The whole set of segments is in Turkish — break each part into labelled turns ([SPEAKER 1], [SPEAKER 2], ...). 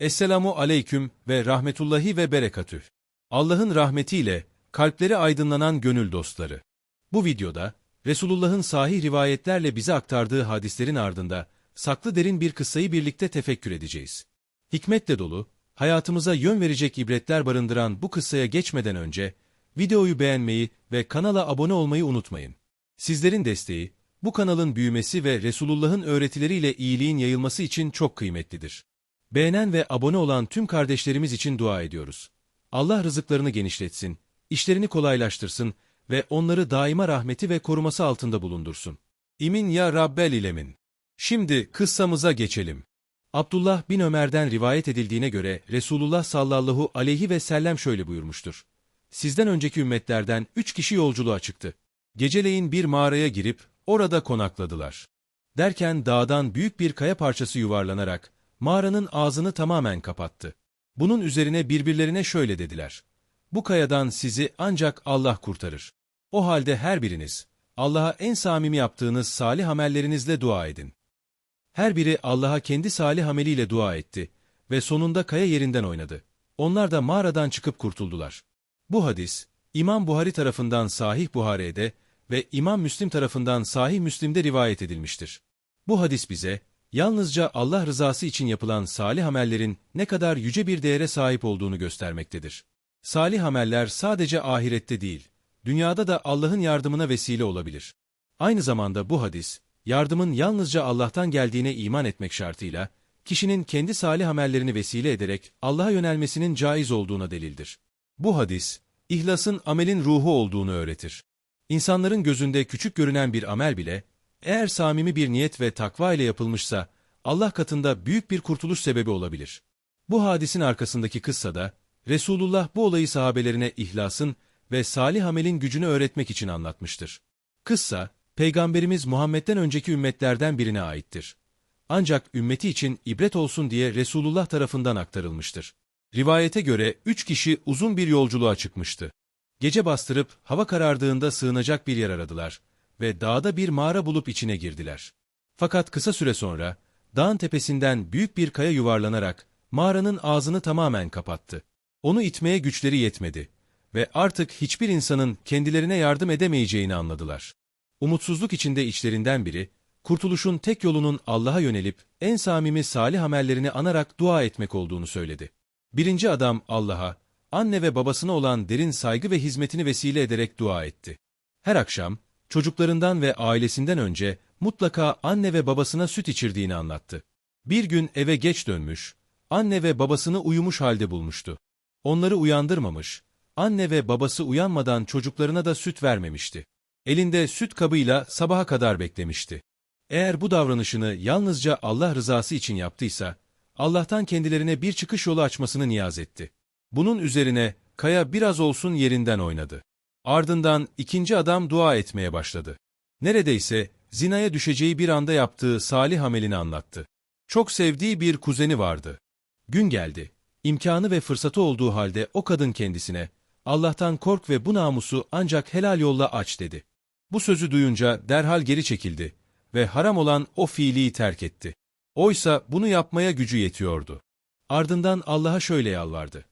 [SPEAKER 1] Esselamu aleyküm ve rahmetullahi ve berekatüh. Allah'ın rahmetiyle kalpleri aydınlanan gönül dostları. Bu videoda Resulullah'ın sahih rivayetlerle bize aktardığı hadislerin ardında saklı derin bir kıssayı birlikte tefekkür edeceğiz. Hikmetle dolu, hayatımıza yön verecek ibretler barındıran bu kıssaya geçmeden önce videoyu beğenmeyi ve kanala abone olmayı unutmayın. Sizlerin desteği, bu kanalın büyümesi ve Resulullah'ın öğretileriyle iyiliğin yayılması için çok kıymetlidir. Beğenen ve abone olan tüm kardeşlerimiz için dua ediyoruz. Allah rızıklarını genişletsin, işlerini kolaylaştırsın ve onları daima rahmeti ve koruması altında bulundursun. İmin ya Rabbel ilemin. Şimdi kıssamıza geçelim. Abdullah bin Ömer'den rivayet edildiğine göre Resulullah sallallahu aleyhi ve sellem şöyle buyurmuştur. Sizden önceki ümmetlerden üç kişi yolculuğa çıktı. Geceleyin bir mağaraya girip orada konakladılar. Derken dağdan büyük bir kaya parçası yuvarlanarak mağaranın ağzını tamamen kapattı. Bunun üzerine birbirlerine şöyle dediler. Bu kayadan sizi ancak Allah kurtarır. O halde her biriniz, Allah'a en samimi yaptığınız salih amellerinizle dua edin. Her biri Allah'a kendi salih ameliyle dua etti ve sonunda kaya yerinden oynadı. Onlar da mağaradan çıkıp kurtuldular. Bu hadis, İmam Buhari tarafından Sahih Buhari'de ve İmam Müslim tarafından Sahih Müslim'de rivayet edilmiştir. Bu hadis bize, yalnızca Allah rızası için yapılan salih amellerin ne kadar yüce bir değere sahip olduğunu göstermektedir. Salih ameller sadece ahirette değil, dünyada da Allah'ın yardımına vesile olabilir. Aynı zamanda bu hadis, yardımın yalnızca Allah'tan geldiğine iman etmek şartıyla, kişinin kendi salih amellerini vesile ederek Allah'a yönelmesinin caiz olduğuna delildir. Bu hadis, ihlasın amelin ruhu olduğunu öğretir. İnsanların gözünde küçük görünen bir amel bile, eğer samimi bir niyet ve takva ile yapılmışsa, Allah katında büyük bir kurtuluş sebebi olabilir. Bu hadisin arkasındaki kıssada, Resulullah bu olayı sahabelerine ihlasın ve salih amelin gücünü öğretmek için anlatmıştır. Kıssa, Peygamberimiz Muhammed'den önceki ümmetlerden birine aittir. Ancak ümmeti için ibret olsun diye Resulullah tarafından aktarılmıştır. Rivayete göre üç kişi uzun bir yolculuğa çıkmıştı. Gece bastırıp hava karardığında sığınacak bir yer aradılar ve dağda bir mağara bulup içine girdiler. Fakat kısa süre sonra dağın tepesinden büyük bir kaya yuvarlanarak mağaranın ağzını tamamen kapattı. Onu itmeye güçleri yetmedi ve artık hiçbir insanın kendilerine yardım edemeyeceğini anladılar. Umutsuzluk içinde içlerinden biri, kurtuluşun tek yolunun Allah'a yönelip en samimi salih amellerini anarak dua etmek olduğunu söyledi. Birinci adam Allah'a, anne ve babasına olan derin saygı ve hizmetini vesile ederek dua etti. Her akşam, çocuklarından ve ailesinden önce mutlaka anne ve babasına süt içirdiğini anlattı. Bir gün eve geç dönmüş, anne ve babasını uyumuş halde bulmuştu. Onları uyandırmamış, anne ve babası uyanmadan çocuklarına da süt vermemişti. Elinde süt kabıyla sabaha kadar beklemişti. Eğer bu davranışını yalnızca Allah rızası için yaptıysa, Allah'tan kendilerine bir çıkış yolu açmasını niyaz etti. Bunun üzerine kaya biraz olsun yerinden oynadı. Ardından ikinci adam dua etmeye başladı. Neredeyse zinaya düşeceği bir anda yaptığı salih amelini anlattı. Çok sevdiği bir kuzeni vardı. Gün geldi. İmkanı ve fırsatı olduğu halde o kadın kendisine, Allah'tan kork ve bu namusu ancak helal yolla aç dedi. Bu sözü duyunca derhal geri çekildi ve haram olan o fiiliyi terk etti. Oysa bunu yapmaya gücü yetiyordu. Ardından Allah'a şöyle yalvardı.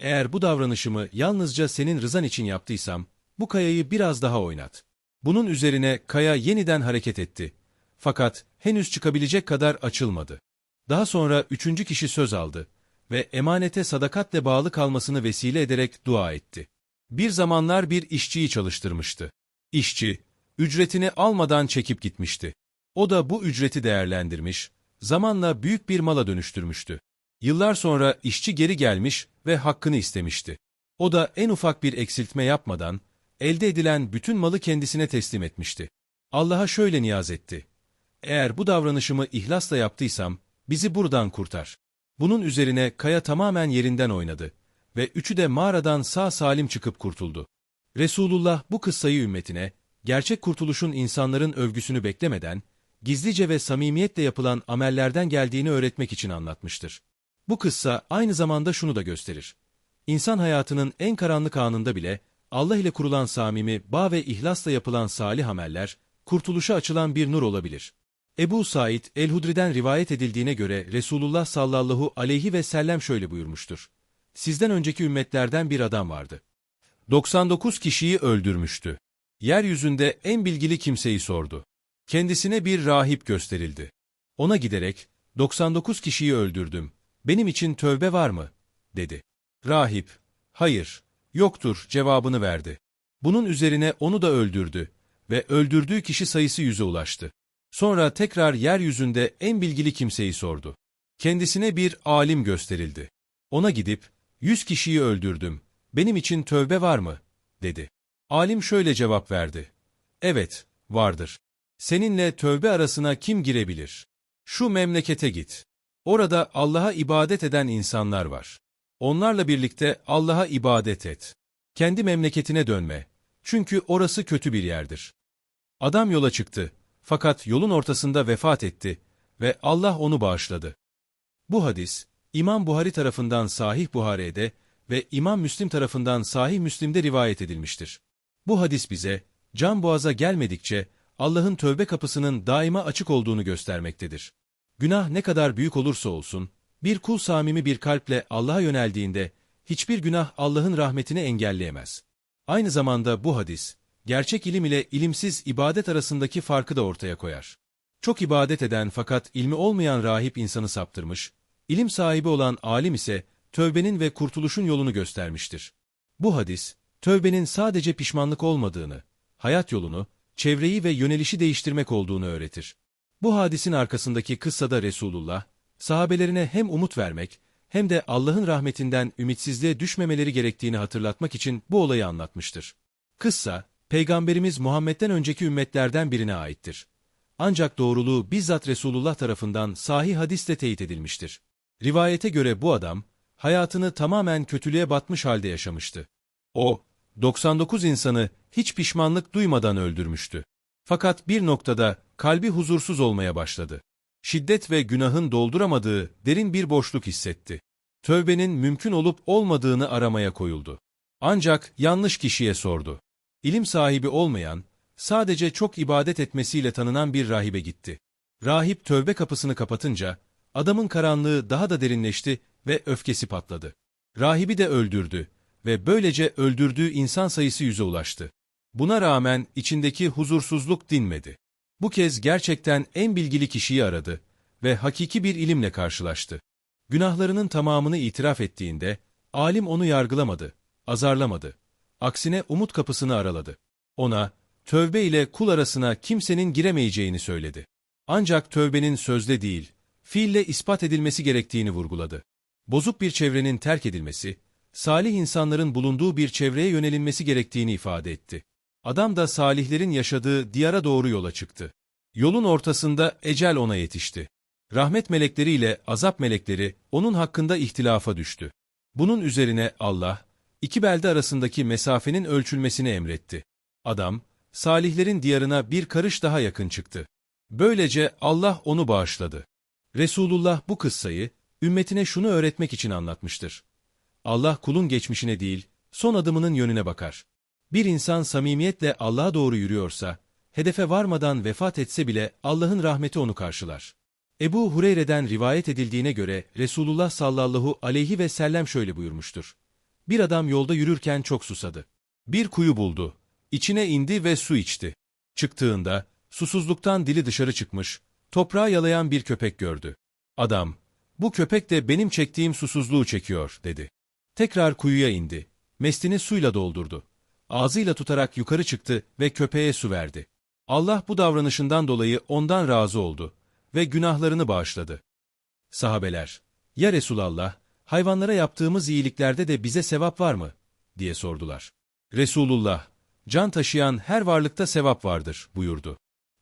[SPEAKER 1] Eğer bu davranışımı yalnızca senin rızan için yaptıysam, bu kayayı biraz daha oynat. Bunun üzerine kaya yeniden hareket etti. Fakat henüz çıkabilecek kadar açılmadı. Daha sonra üçüncü kişi söz aldı ve emanete sadakatle bağlı kalmasını vesile ederek dua etti. Bir zamanlar bir işçiyi çalıştırmıştı. İşçi, ücretini almadan çekip gitmişti. O da bu ücreti değerlendirmiş, zamanla büyük bir mala dönüştürmüştü. Yıllar sonra işçi geri gelmiş ve hakkını istemişti. O da en ufak bir eksiltme yapmadan, elde edilen bütün malı kendisine teslim etmişti. Allah'a şöyle niyaz etti. Eğer bu davranışımı ihlasla yaptıysam, bizi buradan kurtar. Bunun üzerine kaya tamamen yerinden oynadı ve üçü de mağaradan sağ salim çıkıp kurtuldu. Resulullah bu kıssayı ümmetine, gerçek kurtuluşun insanların övgüsünü beklemeden, gizlice ve samimiyetle yapılan amellerden geldiğini öğretmek için anlatmıştır. Bu kıssa aynı zamanda şunu da gösterir. İnsan hayatının en karanlık anında bile Allah ile kurulan samimi, bağ ve ihlasla yapılan salih ameller, kurtuluşa açılan bir nur olabilir. Ebu Said el-Hudri'den rivayet edildiğine göre Resulullah sallallahu aleyhi ve sellem şöyle buyurmuştur. Sizden önceki ümmetlerden bir adam vardı. 99 kişiyi öldürmüştü. Yeryüzünde en bilgili kimseyi sordu. Kendisine bir rahip gösterildi. Ona giderek, 99 kişiyi öldürdüm, benim için tövbe var mı? dedi. Rahip, hayır, yoktur cevabını verdi. Bunun üzerine onu da öldürdü ve öldürdüğü kişi sayısı yüze ulaştı. Sonra tekrar yeryüzünde en bilgili kimseyi sordu. Kendisine bir alim gösterildi. Ona gidip, yüz kişiyi öldürdüm, benim için tövbe var mı? dedi. Alim şöyle cevap verdi. Evet, vardır. Seninle tövbe arasına kim girebilir? Şu memlekete git. Orada Allah'a ibadet eden insanlar var. Onlarla birlikte Allah'a ibadet et. Kendi memleketine dönme. Çünkü orası kötü bir yerdir. Adam yola çıktı. Fakat yolun ortasında vefat etti ve Allah onu bağışladı. Bu hadis, İmam Buhari tarafından Sahih Buhari'de ve İmam Müslim tarafından Sahih Müslim'de rivayet edilmiştir. Bu hadis bize, can boğaza gelmedikçe Allah'ın tövbe kapısının daima açık olduğunu göstermektedir. Günah ne kadar büyük olursa olsun, bir kul samimi bir kalple Allah'a yöneldiğinde, hiçbir günah Allah'ın rahmetini engelleyemez. Aynı zamanda bu hadis, gerçek ilim ile ilimsiz ibadet arasındaki farkı da ortaya koyar. Çok ibadet eden fakat ilmi olmayan rahip insanı saptırmış, ilim sahibi olan alim ise tövbenin ve kurtuluşun yolunu göstermiştir. Bu hadis, tövbenin sadece pişmanlık olmadığını, hayat yolunu, çevreyi ve yönelişi değiştirmek olduğunu öğretir. Bu hadisin arkasındaki kıssada Resulullah, sahabelerine hem umut vermek, hem de Allah'ın rahmetinden ümitsizliğe düşmemeleri gerektiğini hatırlatmak için bu olayı anlatmıştır. Kıssa, Peygamberimiz Muhammed'den önceki ümmetlerden birine aittir. Ancak doğruluğu bizzat Resulullah tarafından sahih hadisle teyit edilmiştir. Rivayete göre bu adam, hayatını tamamen kötülüğe batmış halde yaşamıştı. O, 99 insanı hiç pişmanlık duymadan öldürmüştü. Fakat bir noktada kalbi huzursuz olmaya başladı. Şiddet ve günahın dolduramadığı derin bir boşluk hissetti. Tövbenin mümkün olup olmadığını aramaya koyuldu. Ancak yanlış kişiye sordu. İlim sahibi olmayan, sadece çok ibadet etmesiyle tanınan bir rahibe gitti. Rahip tövbe kapısını kapatınca, adamın karanlığı daha da derinleşti ve öfkesi patladı. Rahibi de öldürdü ve böylece öldürdüğü insan sayısı yüze ulaştı. Buna rağmen içindeki huzursuzluk dinmedi. Bu kez gerçekten en bilgili kişiyi aradı ve hakiki bir ilimle karşılaştı. Günahlarının tamamını itiraf ettiğinde, alim onu yargılamadı, azarlamadı. Aksine umut kapısını araladı. Ona, tövbe ile kul arasına kimsenin giremeyeceğini söyledi. Ancak tövbenin sözde değil, fiille ispat edilmesi gerektiğini vurguladı. Bozuk bir çevrenin terk edilmesi, salih insanların bulunduğu bir çevreye yönelinmesi gerektiğini ifade etti. Adam da salihlerin yaşadığı diyara doğru yola çıktı. Yolun ortasında ecel ona yetişti. Rahmet melekleri ile azap melekleri onun hakkında ihtilafa düştü. Bunun üzerine Allah, iki belde arasındaki mesafenin ölçülmesini emretti. Adam, salihlerin diyarına bir karış daha yakın çıktı. Böylece Allah onu bağışladı. Resulullah bu kıssayı, ümmetine şunu öğretmek için anlatmıştır. Allah kulun geçmişine değil, son adımının yönüne bakar. Bir insan samimiyetle Allah'a doğru yürüyorsa, hedefe varmadan vefat etse bile Allah'ın rahmeti onu karşılar. Ebu Hureyre'den rivayet edildiğine göre Resulullah sallallahu aleyhi ve sellem şöyle buyurmuştur. Bir adam yolda yürürken çok susadı. Bir kuyu buldu. İçine indi ve su içti. Çıktığında, susuzluktan dili dışarı çıkmış, toprağı yalayan bir köpek gördü. Adam, bu köpek de benim çektiğim susuzluğu çekiyor, dedi. Tekrar kuyuya indi. Mestini suyla doldurdu. Ağzıyla tutarak yukarı çıktı ve köpeğe su verdi. Allah bu davranışından dolayı ondan razı oldu ve günahlarını bağışladı. Sahabeler, ya Resulallah, hayvanlara yaptığımız iyiliklerde de bize sevap var mı? diye sordular. Resulullah, can taşıyan her varlıkta sevap vardır buyurdu.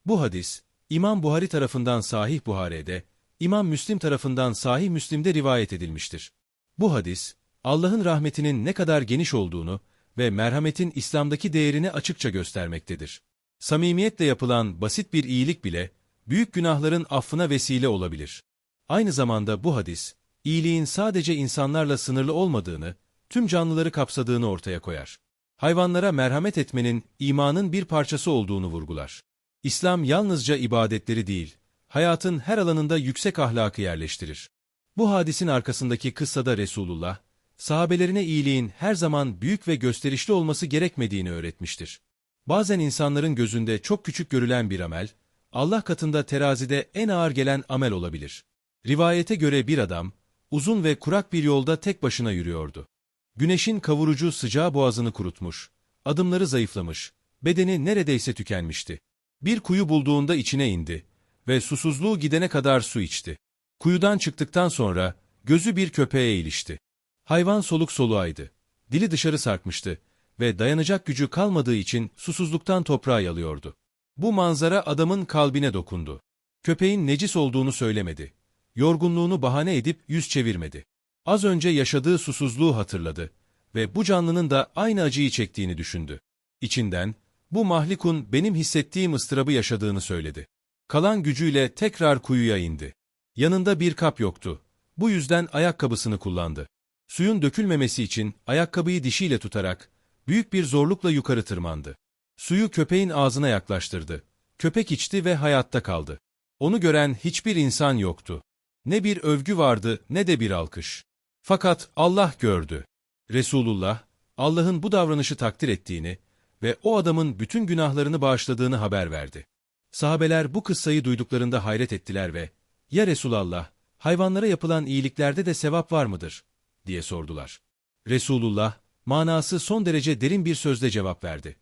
[SPEAKER 1] Bu hadis, İmam Buhari tarafından Sahih Buhari'de, İmam Müslim tarafından Sahih Müslim'de rivayet edilmiştir. Bu hadis, Allah'ın rahmetinin ne kadar geniş olduğunu ve merhametin İslam'daki değerini açıkça göstermektedir. Samimiyetle yapılan basit bir iyilik bile, büyük günahların affına vesile olabilir. Aynı zamanda bu hadis, iyiliğin sadece insanlarla sınırlı olmadığını, tüm canlıları kapsadığını ortaya koyar. Hayvanlara merhamet etmenin imanın bir parçası olduğunu vurgular. İslam yalnızca ibadetleri değil, hayatın her alanında yüksek ahlakı yerleştirir. Bu hadisin arkasındaki kıssada Resulullah, sahabelerine iyiliğin her zaman büyük ve gösterişli olması gerekmediğini öğretmiştir. Bazen insanların gözünde çok küçük görülen bir amel, Allah katında terazide en ağır gelen amel olabilir. Rivayete göre bir adam, uzun ve kurak bir yolda tek başına yürüyordu. Güneşin kavurucu sıcağı boğazını kurutmuş, adımları zayıflamış, bedeni neredeyse tükenmişti. Bir kuyu bulduğunda içine indi ve susuzluğu gidene kadar su içti. Kuyudan çıktıktan sonra gözü bir köpeğe ilişti. Hayvan soluk soluğaydı. Dili dışarı sarkmıştı ve dayanacak gücü kalmadığı için susuzluktan toprağa yalıyordu. Bu manzara adamın kalbine dokundu. Köpeğin necis olduğunu söylemedi. Yorgunluğunu bahane edip yüz çevirmedi. Az önce yaşadığı susuzluğu hatırladı ve bu canlının da aynı acıyı çektiğini düşündü. İçinden, bu mahlikun benim hissettiğim ıstırabı yaşadığını söyledi. Kalan gücüyle tekrar kuyuya indi. Yanında bir kap yoktu. Bu yüzden ayakkabısını kullandı. Suyun dökülmemesi için ayakkabıyı dişiyle tutarak büyük bir zorlukla yukarı tırmandı. Suyu köpeğin ağzına yaklaştırdı. Köpek içti ve hayatta kaldı. Onu gören hiçbir insan yoktu. Ne bir övgü vardı ne de bir alkış. Fakat Allah gördü. Resulullah, Allah'ın bu davranışı takdir ettiğini ve o adamın bütün günahlarını bağışladığını haber verdi. Sahabeler bu kıssayı duyduklarında hayret ettiler ve, ''Ya Resulallah, hayvanlara yapılan iyiliklerde de sevap var mıdır?'' Diye sordular. Resulullah, manası son derece derin bir sözle cevap verdi.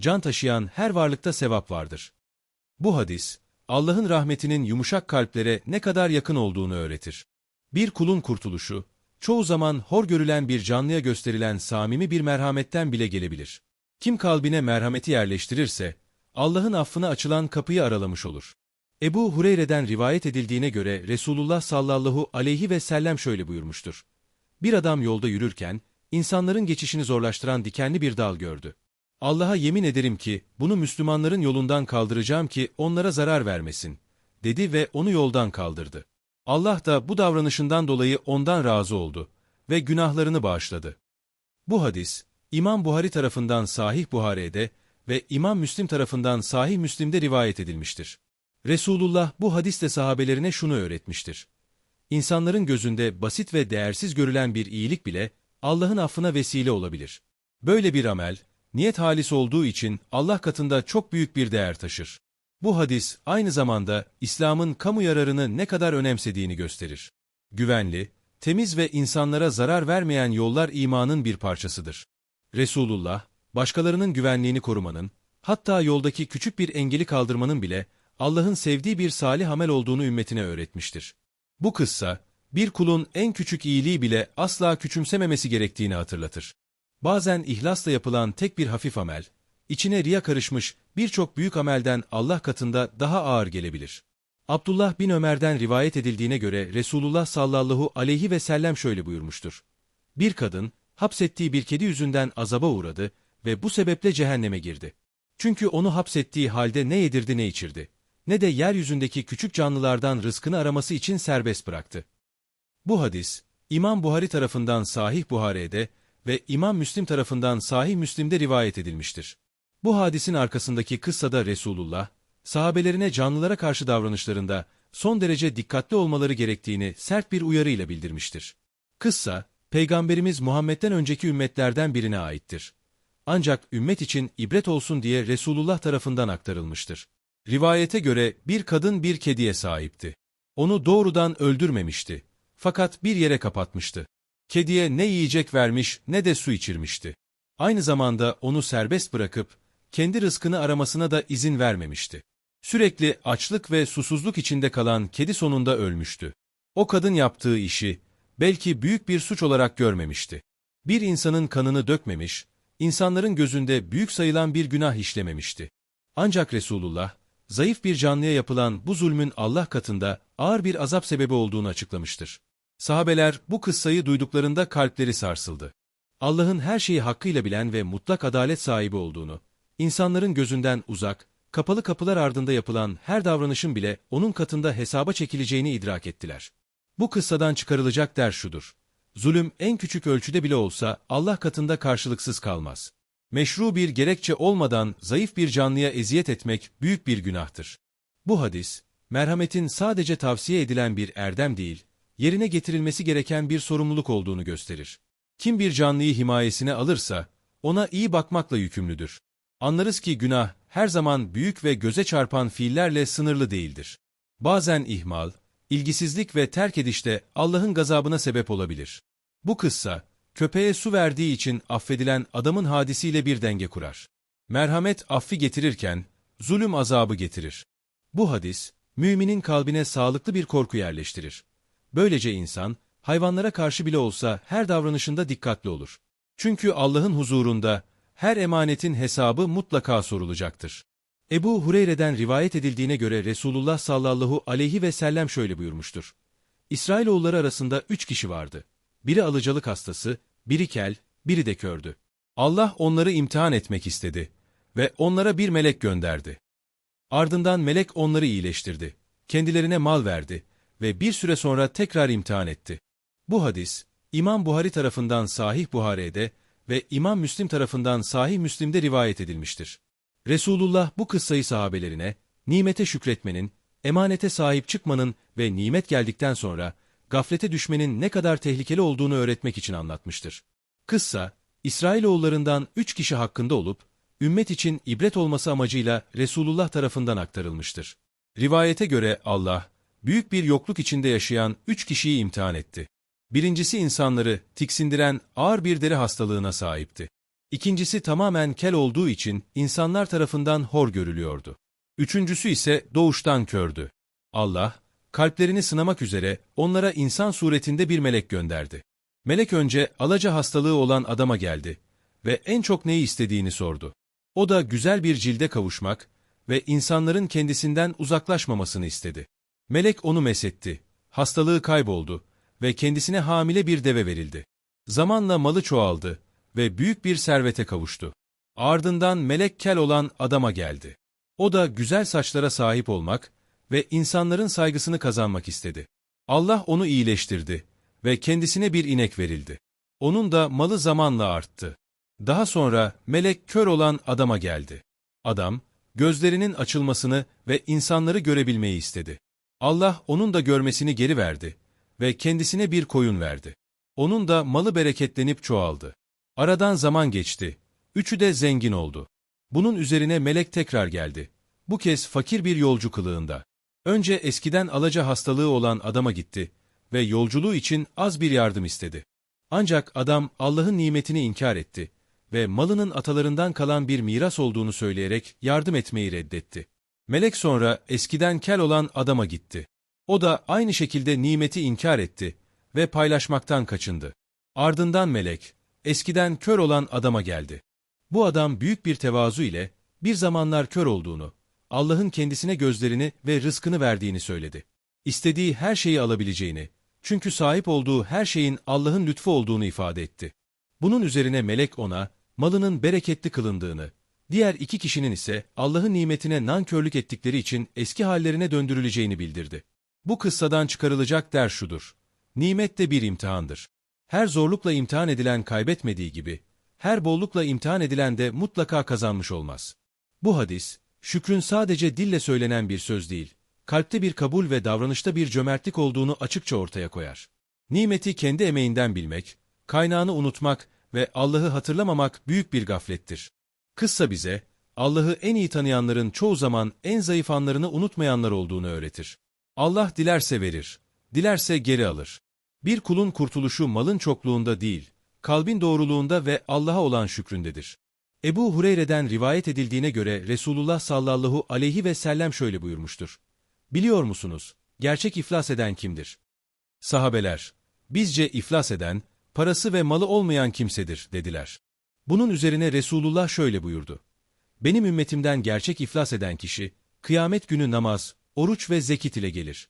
[SPEAKER 1] Can taşıyan her varlıkta sevap vardır. Bu hadis, Allah'ın rahmetinin yumuşak kalplere ne kadar yakın olduğunu öğretir. Bir kulun kurtuluşu, çoğu zaman hor görülen bir canlıya gösterilen samimi bir merhametten bile gelebilir. Kim kalbine merhameti yerleştirirse, Allah'ın affına açılan kapıyı aralamış olur. Ebu Hureyre'den rivayet edildiğine göre Resulullah sallallahu aleyhi ve sellem şöyle buyurmuştur. Bir adam yolda yürürken, insanların geçişini zorlaştıran dikenli bir dal gördü. Allah'a yemin ederim ki, bunu Müslümanların yolundan kaldıracağım ki onlara zarar vermesin, dedi ve onu yoldan kaldırdı. Allah da bu davranışından dolayı ondan razı oldu ve günahlarını bağışladı. Bu hadis, İmam Buhari tarafından Sahih Buhari'de ve İmam Müslim tarafından Sahih Müslim'de rivayet edilmiştir. Resulullah bu hadiste sahabelerine şunu öğretmiştir. İnsanların gözünde basit ve değersiz görülen bir iyilik bile Allah'ın affına vesile olabilir. Böyle bir amel, niyet halis olduğu için Allah katında çok büyük bir değer taşır. Bu hadis aynı zamanda İslam'ın kamu yararını ne kadar önemsediğini gösterir. Güvenli, temiz ve insanlara zarar vermeyen yollar imanın bir parçasıdır. Resulullah, başkalarının güvenliğini korumanın, hatta yoldaki küçük bir engeli kaldırmanın bile Allah'ın sevdiği bir salih amel olduğunu ümmetine öğretmiştir. Bu kıssa, bir kulun en küçük iyiliği bile asla küçümsememesi gerektiğini hatırlatır. Bazen ihlasla yapılan tek bir hafif amel, içine riya karışmış birçok büyük amelden Allah katında daha ağır gelebilir. Abdullah bin Ömer'den rivayet edildiğine göre Resulullah sallallahu aleyhi ve sellem şöyle buyurmuştur. Bir kadın, hapsettiği bir kedi yüzünden azaba uğradı ve bu sebeple cehenneme girdi. Çünkü onu hapsettiği halde ne yedirdi ne içirdi, ne de yeryüzündeki küçük canlılardan rızkını araması için serbest bıraktı. Bu hadis, İmam Buhari tarafından Sahih Buhari'de ve İmam Müslim tarafından Sahih Müslim'de rivayet edilmiştir. Bu hadisin arkasındaki kıssada Resulullah, sahabelerine canlılara karşı davranışlarında son derece dikkatli olmaları gerektiğini sert bir uyarıyla bildirmiştir. Kıssa, Peygamberimiz Muhammed'den önceki ümmetlerden birine aittir. Ancak ümmet için ibret olsun diye Resulullah tarafından aktarılmıştır. Rivayete göre bir kadın bir kediye sahipti. Onu doğrudan öldürmemişti. Fakat bir yere kapatmıştı. Kediye ne yiyecek vermiş ne de su içirmişti. Aynı zamanda onu serbest bırakıp kendi rızkını aramasına da izin vermemişti. Sürekli açlık ve susuzluk içinde kalan kedi sonunda ölmüştü. O kadın yaptığı işi belki büyük bir suç olarak görmemişti. Bir insanın kanını dökmemiş, insanların gözünde büyük sayılan bir günah işlememişti. Ancak Resulullah, zayıf bir canlıya yapılan bu zulmün Allah katında ağır bir azap sebebi olduğunu açıklamıştır. Sahabeler bu kıssayı duyduklarında kalpleri sarsıldı. Allah'ın her şeyi hakkıyla bilen ve mutlak adalet sahibi olduğunu, insanların gözünden uzak, kapalı kapılar ardında yapılan her davranışın bile onun katında hesaba çekileceğini idrak ettiler. Bu kıssadan çıkarılacak ders şudur. Zulüm en küçük ölçüde bile olsa Allah katında karşılıksız kalmaz. Meşru bir gerekçe olmadan zayıf bir canlıya eziyet etmek büyük bir günahtır. Bu hadis, merhametin sadece tavsiye edilen bir erdem değil, yerine getirilmesi gereken bir sorumluluk olduğunu gösterir. Kim bir canlıyı himayesine alırsa, ona iyi bakmakla yükümlüdür. Anlarız ki günah her zaman büyük ve göze çarpan fiillerle sınırlı değildir. Bazen ihmal, ilgisizlik ve terk edişte Allah'ın gazabına sebep olabilir. Bu kıssa, köpeğe su verdiği için affedilen adamın hadisiyle bir denge kurar. Merhamet affi getirirken, zulüm azabı getirir. Bu hadis, müminin kalbine sağlıklı bir korku yerleştirir. Böylece insan, hayvanlara karşı bile olsa her davranışında dikkatli olur. Çünkü Allah'ın huzurunda her emanetin hesabı mutlaka sorulacaktır. Ebu Hureyre'den rivayet edildiğine göre Resulullah sallallahu aleyhi ve sellem şöyle buyurmuştur. İsrailoğulları arasında üç kişi vardı. Biri alıcalık hastası, biri kel, biri de kördü. Allah onları imtihan etmek istedi ve onlara bir melek gönderdi. Ardından melek onları iyileştirdi, kendilerine mal verdi ve bir süre sonra tekrar imtihan etti. Bu hadis, İmam Buhari tarafından Sahih Buhari'de ve İmam Müslim tarafından Sahih Müslim'de rivayet edilmiştir. Resulullah bu kıssayı sahabelerine, nimete şükretmenin, emanete sahip çıkmanın ve nimet geldikten sonra gaflete düşmenin ne kadar tehlikeli olduğunu öğretmek için anlatmıştır. Kıssa, İsrailoğullarından üç kişi hakkında olup, ümmet için ibret olması amacıyla Resulullah tarafından aktarılmıştır. Rivayete göre Allah, büyük bir yokluk içinde yaşayan üç kişiyi imtihan etti. Birincisi insanları tiksindiren ağır bir deri hastalığına sahipti. İkincisi tamamen kel olduğu için insanlar tarafından hor görülüyordu. Üçüncüsü ise doğuştan kördü. Allah, kalplerini sınamak üzere onlara insan suretinde bir melek gönderdi. Melek önce alaca hastalığı olan adama geldi ve en çok neyi istediğini sordu. O da güzel bir cilde kavuşmak ve insanların kendisinden uzaklaşmamasını istedi. Melek onu mesetti, hastalığı kayboldu ve kendisine hamile bir deve verildi. Zamanla malı çoğaldı ve büyük bir servete kavuştu. Ardından melek kel olan adama geldi. O da güzel saçlara sahip olmak ve insanların saygısını kazanmak istedi. Allah onu iyileştirdi ve kendisine bir inek verildi. Onun da malı zamanla arttı. Daha sonra melek kör olan adama geldi. Adam, gözlerinin açılmasını ve insanları görebilmeyi istedi. Allah onun da görmesini geri verdi ve kendisine bir koyun verdi. Onun da malı bereketlenip çoğaldı. Aradan zaman geçti. Üçü de zengin oldu. Bunun üzerine melek tekrar geldi. Bu kez fakir bir yolcu kılığında. Önce eskiden alaca hastalığı olan adama gitti ve yolculuğu için az bir yardım istedi. Ancak adam Allah'ın nimetini inkar etti ve malının atalarından kalan bir miras olduğunu söyleyerek yardım etmeyi reddetti. Melek sonra eskiden kel olan adama gitti. O da aynı şekilde nimeti inkar etti ve paylaşmaktan kaçındı. Ardından melek, eskiden kör olan adama geldi. Bu adam büyük bir tevazu ile bir zamanlar kör olduğunu, Allah'ın kendisine gözlerini ve rızkını verdiğini söyledi. İstediği her şeyi alabileceğini, çünkü sahip olduğu her şeyin Allah'ın lütfu olduğunu ifade etti. Bunun üzerine melek ona, malının bereketli kılındığını, diğer iki kişinin ise Allah'ın nimetine nankörlük ettikleri için eski hallerine döndürüleceğini bildirdi. Bu kıssadan çıkarılacak ders şudur. Nimet de bir imtihandır. Her zorlukla imtihan edilen kaybetmediği gibi, her bollukla imtihan edilen de mutlaka kazanmış olmaz. Bu hadis, şükrün sadece dille söylenen bir söz değil, kalpte bir kabul ve davranışta bir cömertlik olduğunu açıkça ortaya koyar. Nimeti kendi emeğinden bilmek, kaynağını unutmak ve Allah'ı hatırlamamak büyük bir gaflettir. Kıssa bize, Allah'ı en iyi tanıyanların çoğu zaman en zayıf anlarını unutmayanlar olduğunu öğretir. Allah dilerse verir, dilerse geri alır. Bir kulun kurtuluşu malın çokluğunda değil, kalbin doğruluğunda ve Allah'a olan şükründedir. Ebu Hureyre'den rivayet edildiğine göre Resulullah sallallahu aleyhi ve sellem şöyle buyurmuştur. Biliyor musunuz, gerçek iflas eden kimdir? Sahabeler, bizce iflas eden, parası ve malı olmayan kimsedir, dediler. Bunun üzerine Resulullah şöyle buyurdu. Benim ümmetimden gerçek iflas eden kişi, kıyamet günü namaz, oruç ve zekit ile gelir.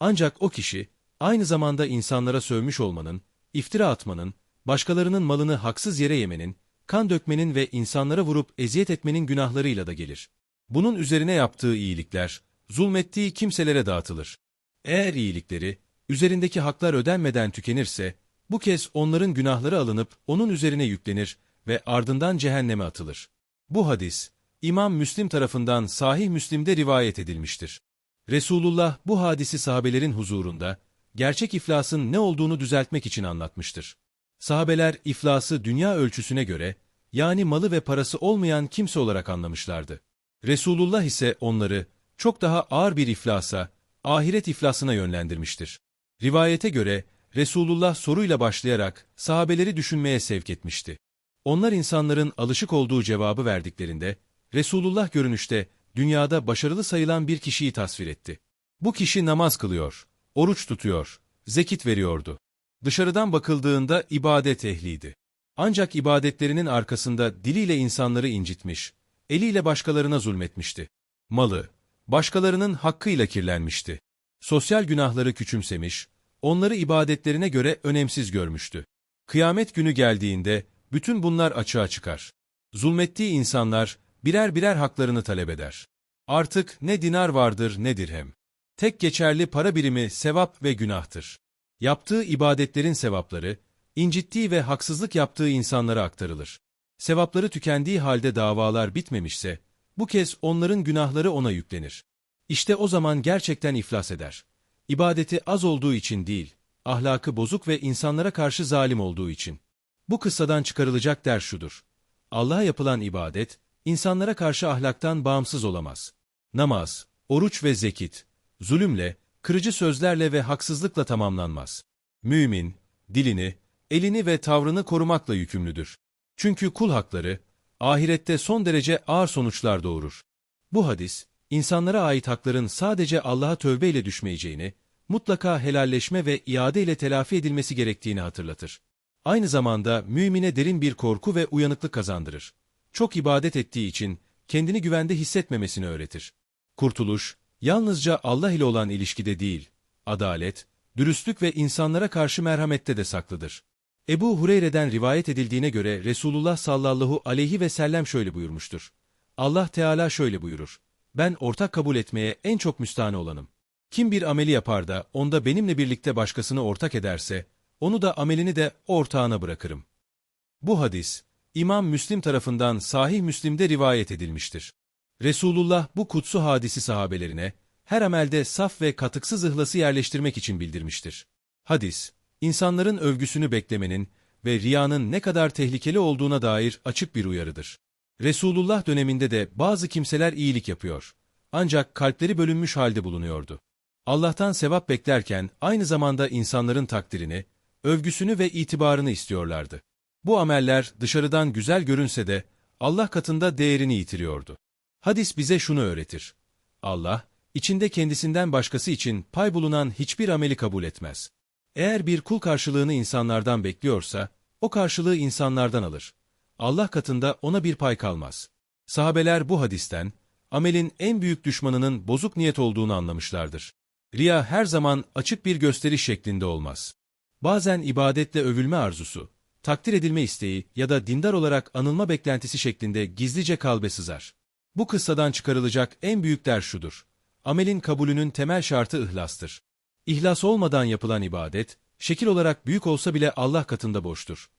[SPEAKER 1] Ancak o kişi, aynı zamanda insanlara sövmüş olmanın, iftira atmanın, başkalarının malını haksız yere yemenin, kan dökmenin ve insanlara vurup eziyet etmenin günahlarıyla da gelir. Bunun üzerine yaptığı iyilikler, zulmettiği kimselere dağıtılır. Eğer iyilikleri, üzerindeki haklar ödenmeden tükenirse, bu kez onların günahları alınıp onun üzerine yüklenir ve ardından cehenneme atılır. Bu hadis, İmam Müslim tarafından Sahih Müslim'de rivayet edilmiştir. Resulullah bu hadisi sahabelerin huzurunda, gerçek iflasın ne olduğunu düzeltmek için anlatmıştır. Sahabeler iflası dünya ölçüsüne göre, yani malı ve parası olmayan kimse olarak anlamışlardı. Resulullah ise onları çok daha ağır bir iflasa, ahiret iflasına yönlendirmiştir. Rivayete göre Resulullah soruyla başlayarak sahabeleri düşünmeye sevk etmişti. Onlar insanların alışık olduğu cevabı verdiklerinde, Resulullah görünüşte dünyada başarılı sayılan bir kişiyi tasvir etti. Bu kişi namaz kılıyor, oruç tutuyor, zekit veriyordu. Dışarıdan bakıldığında ibadet ehliydi. Ancak ibadetlerinin arkasında diliyle insanları incitmiş, eliyle başkalarına zulmetmişti. Malı, başkalarının hakkıyla kirlenmişti. Sosyal günahları küçümsemiş, onları ibadetlerine göre önemsiz görmüştü. Kıyamet günü geldiğinde bütün bunlar açığa çıkar. Zulmettiği insanlar birer birer haklarını talep eder. Artık ne dinar vardır ne dirhem. Tek geçerli para birimi sevap ve günahtır. Yaptığı ibadetlerin sevapları, incittiği ve haksızlık yaptığı insanlara aktarılır. Sevapları tükendiği halde davalar bitmemişse, bu kez onların günahları ona yüklenir. İşte o zaman gerçekten iflas eder. İbadeti az olduğu için değil, ahlakı bozuk ve insanlara karşı zalim olduğu için. Bu kıssadan çıkarılacak ders şudur. Allah'a yapılan ibadet, insanlara karşı ahlaktan bağımsız olamaz. Namaz, oruç ve zekit, zulümle, kırıcı sözlerle ve haksızlıkla tamamlanmaz. Mümin, dilini, elini ve tavrını korumakla yükümlüdür. Çünkü kul hakları, ahirette son derece ağır sonuçlar doğurur. Bu hadis, insanlara ait hakların sadece Allah'a tövbeyle düşmeyeceğini, mutlaka helalleşme ve iade ile telafi edilmesi gerektiğini hatırlatır. Aynı zamanda mümine derin bir korku ve uyanıklık kazandırır. Çok ibadet ettiği için kendini güvende hissetmemesini öğretir. Kurtuluş, yalnızca Allah ile olan ilişkide değil, adalet, dürüstlük ve insanlara karşı merhamette de saklıdır. Ebu Hureyre'den rivayet edildiğine göre Resulullah sallallahu aleyhi ve sellem şöyle buyurmuştur. Allah Teala şöyle buyurur. Ben ortak kabul etmeye en çok müstahane olanım. Kim bir ameli yapar da onda benimle birlikte başkasını ortak ederse, onu da amelini de ortağına bırakırım. Bu hadis, İmam Müslim tarafından Sahih Müslim'de rivayet edilmiştir. Resulullah bu kutsu hadisi sahabelerine, her amelde saf ve katıksız ihlası yerleştirmek için bildirmiştir. Hadis, insanların övgüsünü beklemenin ve riyanın ne kadar tehlikeli olduğuna dair açık bir uyarıdır. Resulullah döneminde de bazı kimseler iyilik yapıyor. Ancak kalpleri bölünmüş halde bulunuyordu. Allah'tan sevap beklerken aynı zamanda insanların takdirini, övgüsünü ve itibarını istiyorlardı. Bu ameller dışarıdan güzel görünse de Allah katında değerini yitiriyordu. Hadis bize şunu öğretir. Allah, içinde kendisinden başkası için pay bulunan hiçbir ameli kabul etmez. Eğer bir kul karşılığını insanlardan bekliyorsa, o karşılığı insanlardan alır. Allah katında ona bir pay kalmaz. Sahabeler bu hadisten, amelin en büyük düşmanının bozuk niyet olduğunu anlamışlardır. Riya her zaman açık bir gösteriş şeklinde olmaz. Bazen ibadetle övülme arzusu, takdir edilme isteği ya da dindar olarak anılma beklentisi şeklinde gizlice kalbe sızar. Bu kıssadan çıkarılacak en büyük ders şudur. Amelin kabulünün temel şartı ihlastır. İhlas olmadan yapılan ibadet, şekil olarak büyük olsa bile Allah katında boştur.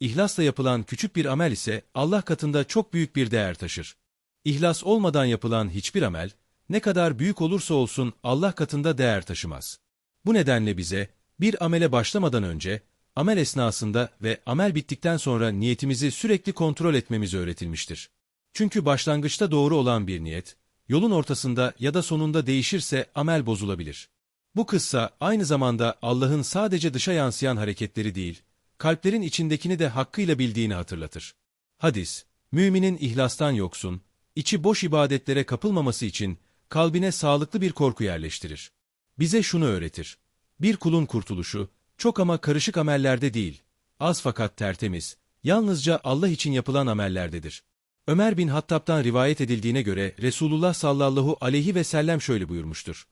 [SPEAKER 1] İhlasla yapılan küçük bir amel ise Allah katında çok büyük bir değer taşır. İhlas olmadan yapılan hiçbir amel, ne kadar büyük olursa olsun Allah katında değer taşımaz. Bu nedenle bize, bir amele başlamadan önce, amel esnasında ve amel bittikten sonra niyetimizi sürekli kontrol etmemiz öğretilmiştir. Çünkü başlangıçta doğru olan bir niyet, yolun ortasında ya da sonunda değişirse amel bozulabilir. Bu kıssa aynı zamanda Allah'ın sadece dışa yansıyan hareketleri değil, kalplerin içindekini de hakkıyla bildiğini hatırlatır. Hadis, müminin ihlastan yoksun, içi boş ibadetlere kapılmaması için kalbine sağlıklı bir korku yerleştirir. Bize şunu öğretir. Bir kulun kurtuluşu, çok ama karışık amellerde değil, az fakat tertemiz, yalnızca Allah için yapılan amellerdedir. Ömer bin Hattab'dan rivayet edildiğine göre Resulullah sallallahu aleyhi ve sellem şöyle buyurmuştur.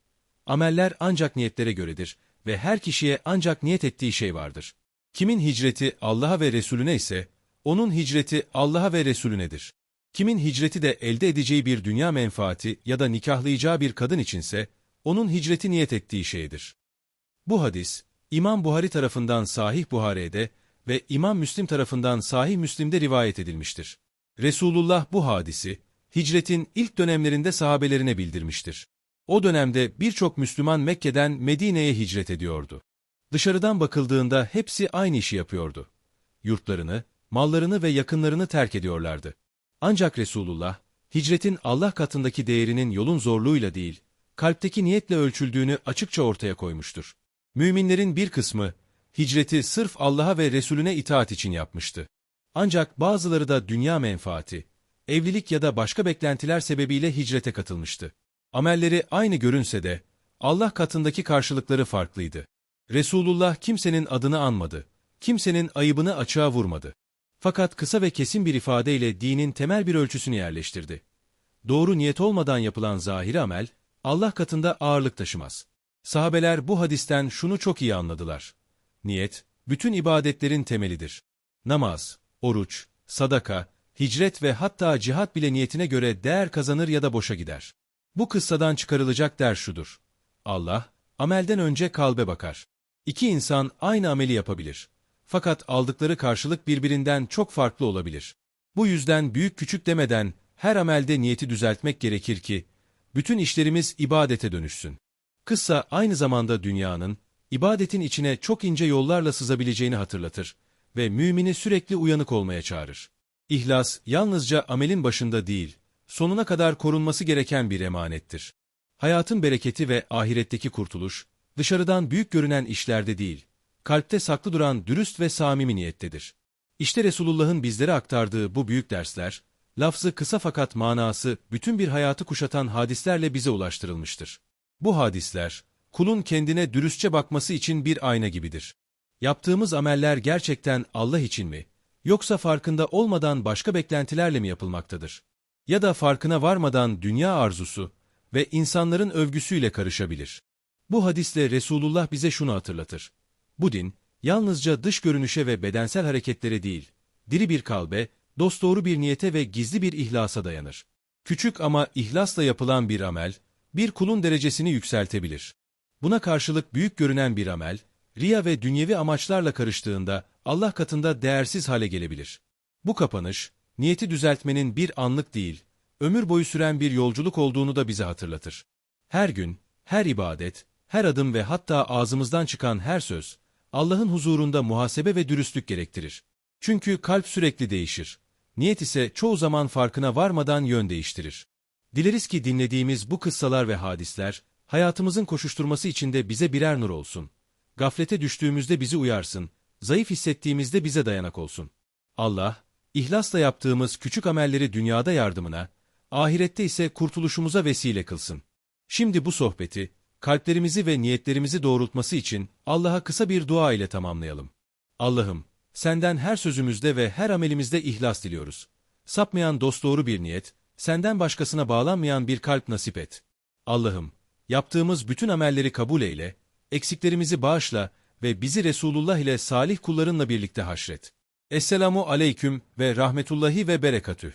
[SPEAKER 1] Ameller ancak niyetlere göredir ve her kişiye ancak niyet ettiği şey vardır. Kimin hicreti Allah'a ve Resulüne ise, onun hicreti Allah'a ve Resulünedir. Kimin hicreti de elde edeceği bir dünya menfaati ya da nikahlayacağı bir kadın içinse, onun hicreti niyet ettiği şeydir. Bu hadis, İmam Buhari tarafından Sahih Buhari'de ve İmam Müslim tarafından Sahih Müslim'de rivayet edilmiştir. Resulullah bu hadisi, hicretin ilk dönemlerinde sahabelerine bildirmiştir. O dönemde birçok Müslüman Mekke'den Medine'ye hicret ediyordu. Dışarıdan bakıldığında hepsi aynı işi yapıyordu. Yurtlarını, mallarını ve yakınlarını terk ediyorlardı. Ancak Resulullah, hicretin Allah katındaki değerinin yolun zorluğuyla değil, kalpteki niyetle ölçüldüğünü açıkça ortaya koymuştur. Müminlerin bir kısmı, hicreti sırf Allah'a ve Resulüne itaat için yapmıştı. Ancak bazıları da dünya menfaati, evlilik ya da başka beklentiler sebebiyle hicrete katılmıştı. Amelleri aynı görünse de, Allah katındaki karşılıkları farklıydı. Resulullah kimsenin adını anmadı, kimsenin ayıbını açığa vurmadı. Fakat kısa ve kesin bir ifadeyle dinin temel bir ölçüsünü yerleştirdi. Doğru niyet olmadan yapılan zahiri amel, Allah katında ağırlık taşımaz. Sahabeler bu hadisten şunu çok iyi anladılar. Niyet, bütün ibadetlerin temelidir. Namaz, oruç, sadaka, hicret ve hatta cihat bile niyetine göre değer kazanır ya da boşa gider. Bu kıssadan çıkarılacak ders şudur. Allah, amelden önce kalbe bakar. İki insan aynı ameli yapabilir. Fakat aldıkları karşılık birbirinden çok farklı olabilir. Bu yüzden büyük küçük demeden her amelde niyeti düzeltmek gerekir ki, bütün işlerimiz ibadete dönüşsün. Kıssa aynı zamanda dünyanın, ibadetin içine çok ince yollarla sızabileceğini hatırlatır ve mümini sürekli uyanık olmaya çağırır. İhlas, yalnızca amelin başında değil, sonuna kadar korunması gereken bir emanettir. Hayatın bereketi ve ahiretteki kurtuluş, dışarıdan büyük görünen işlerde değil, kalpte saklı duran dürüst ve samimi niyettedir. İşte Resulullah'ın bizlere aktardığı bu büyük dersler, lafzı kısa fakat manası bütün bir hayatı kuşatan hadislerle bize ulaştırılmıştır. Bu hadisler, kulun kendine dürüstçe bakması için bir ayna gibidir. Yaptığımız ameller gerçekten Allah için mi, yoksa farkında olmadan başka beklentilerle mi yapılmaktadır? Ya da farkına varmadan dünya arzusu ve insanların övgüsüyle karışabilir. Bu hadisle Resulullah bize şunu hatırlatır. Bu din, yalnızca dış görünüşe ve bedensel hareketlere değil, diri bir kalbe, dosdoğru bir niyete ve gizli bir ihlasa dayanır. Küçük ama ihlasla yapılan bir amel, bir kulun derecesini yükseltebilir. Buna karşılık büyük görünen bir amel, riya ve dünyevi amaçlarla karıştığında Allah katında değersiz hale gelebilir. Bu kapanış, niyeti düzeltmenin bir anlık değil, ömür boyu süren bir yolculuk olduğunu da bize hatırlatır. Her gün, her ibadet, her adım ve hatta ağzımızdan çıkan her söz, Allah'ın huzurunda muhasebe ve dürüstlük gerektirir. Çünkü kalp sürekli değişir. Niyet ise çoğu zaman farkına varmadan yön değiştirir. Dileriz ki dinlediğimiz bu kıssalar ve hadisler, hayatımızın koşuşturması içinde bize birer nur olsun. Gaflete düştüğümüzde bizi uyarsın, zayıf hissettiğimizde bize dayanak olsun. Allah, ihlasla yaptığımız küçük amelleri dünyada yardımına, ahirette ise kurtuluşumuza vesile kılsın. Şimdi bu sohbeti, kalplerimizi ve niyetlerimizi doğrultması için Allah'a kısa bir dua ile tamamlayalım. Allah'ım, senden her sözümüzde ve her amelimizde ihlas diliyoruz. Sapmayan dosdoğru bir niyet, senden başkasına bağlanmayan bir kalp nasip et. Allah'ım, yaptığımız bütün amelleri kabul eyle, eksiklerimizi bağışla ve bizi Resulullah ile salih kullarınla birlikte haşret. Esselamu aleyküm ve rahmetullahi ve berekatüh.